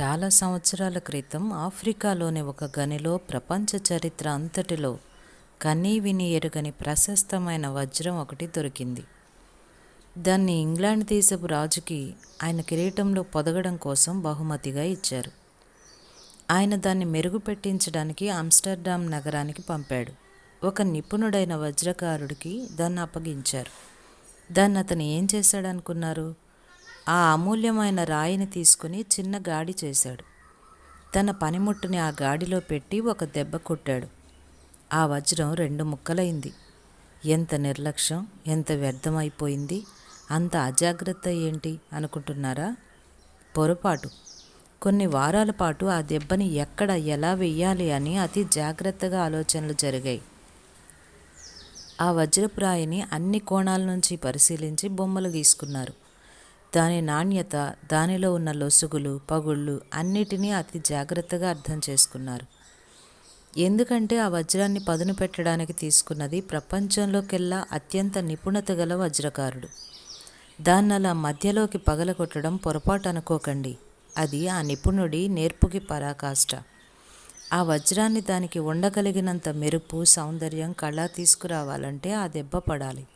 చాలా సంవత్సరాల క్రితం ఆఫ్రికాలోని ఒక గనిలో ప్రపంచ చరిత్ర అంతటిలో కనీ విని ఎరుగని ప్రశస్తమైన వజ్రం ఒకటి దొరికింది. దాన్ని ఇంగ్లాండ్ దేశపు రాజుకి ఆయన కిరీటంలో పొదగడం కోసం బహుమతిగా ఇచ్చారు. ఆయన దాన్ని మెరుగుపెట్టించడానికి ఆమ్స్టర్డామ్ నగరానికి పంపాడు. ఒక నిపుణుడైన వజ్రకారుడికి దాన్ని అప్పగించారు. దాన్ని అతను ఏం చేశాడనుకున్నారు? ఆ అమూల్యమైన రాయిని తీసుకుని చిన్న గాడి చేశాడు. తన పనిముట్టుని ఆ గాడిలో పెట్టి ఒక దెబ్బ కొట్టాడు. ఆ వజ్రం రెండు ముక్కలైంది. ఎంత నిర్లక్ష్యం ఎంత వ్యర్థమైపోయింది అంత అజాగ్రత్త ఏంటి అనుకుంటున్నారా? పొరపాటు. కొన్ని వారాల పాటు ఆ దెబ్బని ఎక్కడ ఎలా వెయ్యాలి అని అతి జాగ్రత్తగా ఆలోచనలు జరిగాయి. ఆ వజ్రపు రాయిని అన్ని కోణాల నుంచి పరిశీలించి బొమ్మలు గీసుకున్నారు. దాని నాణ్యత దానిలో ఉన్న లొసుగులు పగుళ్ళు అన్నిటినీ అతి జాగ్రత్తగా అర్థం చేసుకున్నారు. ఎందుకంటే ఆ వజ్రాన్ని పదును పెట్టడానికి తీసుకున్నది ప్రపంచంలోకెల్లా అత్యంత నిపుణత గల వజ్రకారుడు. దాన్ని అలా మధ్యలోకి పగలగొట్టడం పొరపాటు అనుకోకండి అది ఆ నిపుణుడి నేర్పుకి పరాకాష్ట. ఆ వజ్రాన్ని దానికి ఉండగలిగినంత మెరుపు సౌందర్యం కళ తీసుకురావాలంటే ఆ దెబ్బ పడాలి.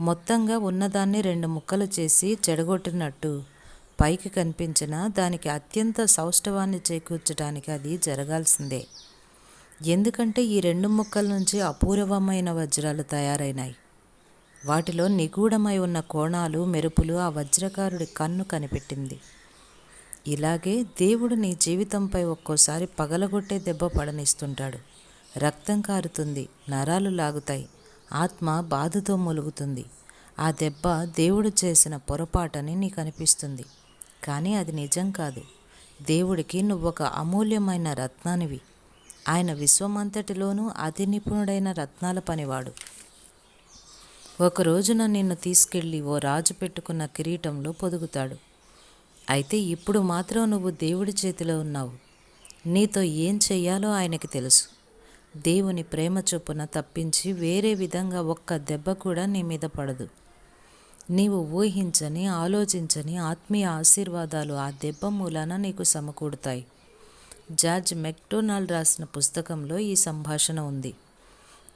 మొత్తంగా ఉన్నదాన్ని రెండు ముక్కలు చేసి చెడగొట్టినట్టు. పైకి కనిపించిన దానికి అత్యంత సౌష్ఠవాన్ని చేకూర్చడానికి అది జరగాల్సిందే. ఎందుకంటే ఈ రెండు ముక్కల నుంచి అపూర్వమైన వజ్రాలు తయారైనాయి. వాటిలో నిగూఢమై ఉన్న కోణాలు మెరుపులు ఆ వజ్రకారుడి కన్ను కనిపెట్టింది. ఇలాగే దేవుడు నీ జీవితంపై ఒక్కోసారి పగలగొట్టే దెబ్బ పడనిస్తుంటాడు. రక్తం కారుతుంది నరాలు లాగుతాయి. ఆత్మ బాధతో మొలుగుతుంది. ఆ దెబ్బ దేవుడు చేసిన పొరపాటని నీకు అనిపిస్తుంది కానీ అది నిజం కాదు. దేవుడికి నువ్వొక అమూల్యమైన రత్నానివి. ఆయన విశ్వమంతటిలోనూ అతి నిపుణుడైన రత్నాల పనివాడు. ఒక రోజున నిన్ను తీసుకెళ్ళి ఓ రాజు పెట్టుకున్న కిరీటంలో పొదుగుతాడు. అయితే ఇప్పుడు మాత్రం నువ్వు దేవుడి చేతిలో ఉన్నావు. నీతో ఏం చెయ్యాలో ఆయనకి తెలుసు. దేవుని ప్రేమ చొప్పున తప్పించి వేరే విధంగా ఒక్క దెబ్బ కూడా నీ మీద పడదు. నీవు ఊహించని ఆలోచించని ఆత్మీయ ఆశీర్వాదాలు ఆ దెబ్బ మూలాన నీకు సమకూడతాయి జార్జ్ మెక్డోనాల్డ్ రాసిన పుస్తకంలో ఈ సంభాషణ ఉంది.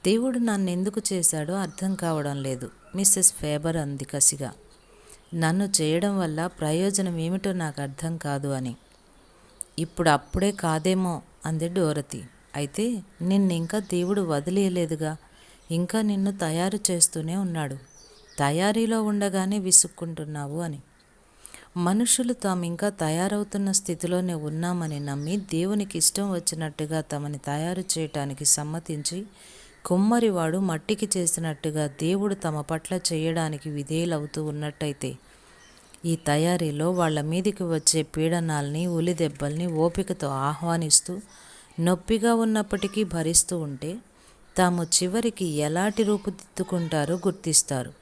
దేవుడు నన్ను ఎందుకు చేశాడో అర్థం కావడం లేదు. మిస్సెస్ ఫేబర్ అంది కసిగా. నన్ను చేయడం వల్ల ప్రయోజనం ఏమిటో నాకు అర్థం కాదు అని. ఇప్పుడు అప్పుడే కాదేమో అంది డోరతి. అయితే నిన్ను ఇంకా దేవుడు వదిలేయలేదుగా. ఇంకా నిన్ను తయారు చేస్తూనే ఉన్నాడు. తయారీలో ఉండగానే విసుక్కుంటున్నావు అని. మనుషులు తాము ఇంకా తయారవుతున్న స్థితిలోనే ఉన్నామని నమ్మి దేవునికి ఇష్టం వచ్చినట్టుగా తమని తయారు చేయటానికి సమ్మతించి కుమ్మరివాడు మట్టికి చేసినట్టుగా దేవుడు తమ పట్ల చేయడానికి విధేయులవుతూ ఉన్నట్టయితే ఈ తయారీలో వాళ్ళ మీదికి వచ్చే పీడనాల్ని ఉలి దెబ్బల్ని ఓపికతో ఆహ్వానిస్తూ నొప్పిగా ఉన్నప్పటికీ భరిస్తూ ఉంటే తాము చివరికి ఎలాంటి రూపుదిద్దుకుంటారో గుర్తిస్తారు.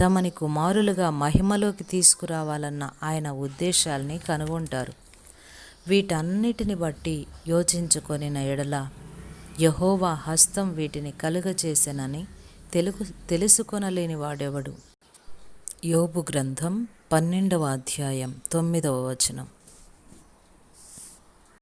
తమని కుమారులుగా మహిమలోకి తీసుకురావాలన్న ఆయన ఉద్దేశాల్ని కనుగొంటారు. వీటన్నిటిని బట్టి యోచించుకొనిన ఎడల యహోవా హస్తం వీటిని కలుగచేసెనని తెలుగు తెలుసుకొనలేని వాడెవడు? యోబు గ్రంథం పన్నెండవ అధ్యాయం తొమ్మిదవ వచనం.